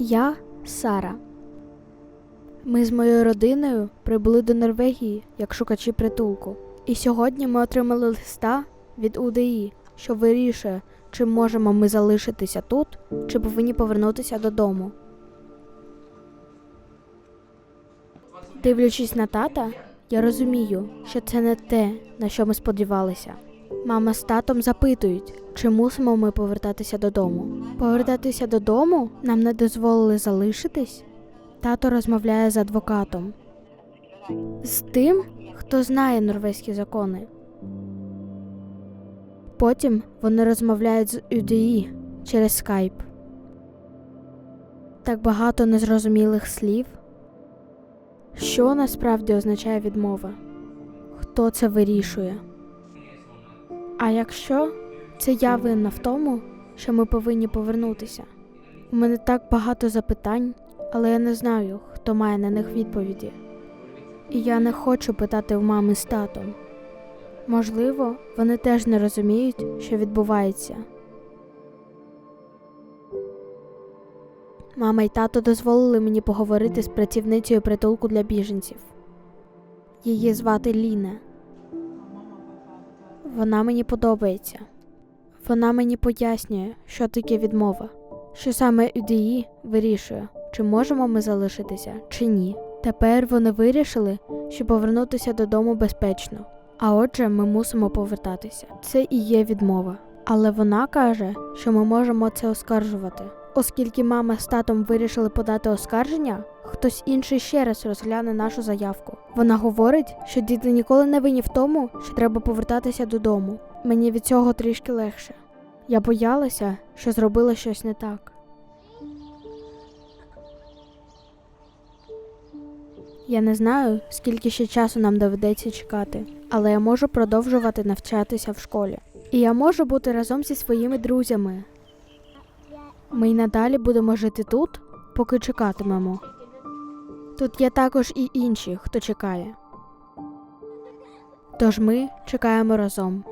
Я Сара. Ми з моєю родиною прибули до Норвегії як шукачі притулку. І сьогодні ми отримали листа від УДІ, що вирішує, чи можемо ми залишитися тут, чи повинні повернутися додому. Дивлячись на тата, я розумію, що це не те, на що ми сподівалися. Мама з татом запитують, чи мусимо ми повертатися додому. Повертатися додому нам не дозволили залишитись. Тато розмовляє з адвокатом. З тим, хто знає норвезькі закони. Потім вони розмовляють з UDI через скайп. Так багато незрозумілих слів. Що насправді означає відмова? Хто це вирішує? А якщо це я винна в тому, що ми повинні повернутися? У мене так багато запитань, але я не знаю, хто має на них відповіді. І я не хочу питати в мами з татом. Можливо, вони теж не розуміють, що відбувається. Мама і тато дозволили мені поговорити з працівницею притулку для біженців. Її звати Ліна. Вона мені подобається. Вона мені пояснює, що таке відмова, що саме ЮДІ вирішує, чи можемо ми залишитися, чи ні. Тепер вони вирішили, що повернутися додому безпечно. А отже, ми мусимо повертатися. Це і є відмова. Але вона каже, що ми можемо це оскаржувати. Оскільки мама з татом вирішили подати оскарження, хтось інший ще раз розгляне нашу заявку. Вона говорить, що діти ніколи не винні в тому, що треба повертатися додому. Мені від цього трішки легше. Я боялася, що зробила щось не так. Я не знаю, скільки ще часу нам доведеться чекати, але я можу продовжувати навчатися в школі. І я можу бути разом зі своїми друзями. Ми й надалі будемо жити тут, поки чекатимемо. Тут є також і інші, хто чекає. Тож ми чекаємо разом.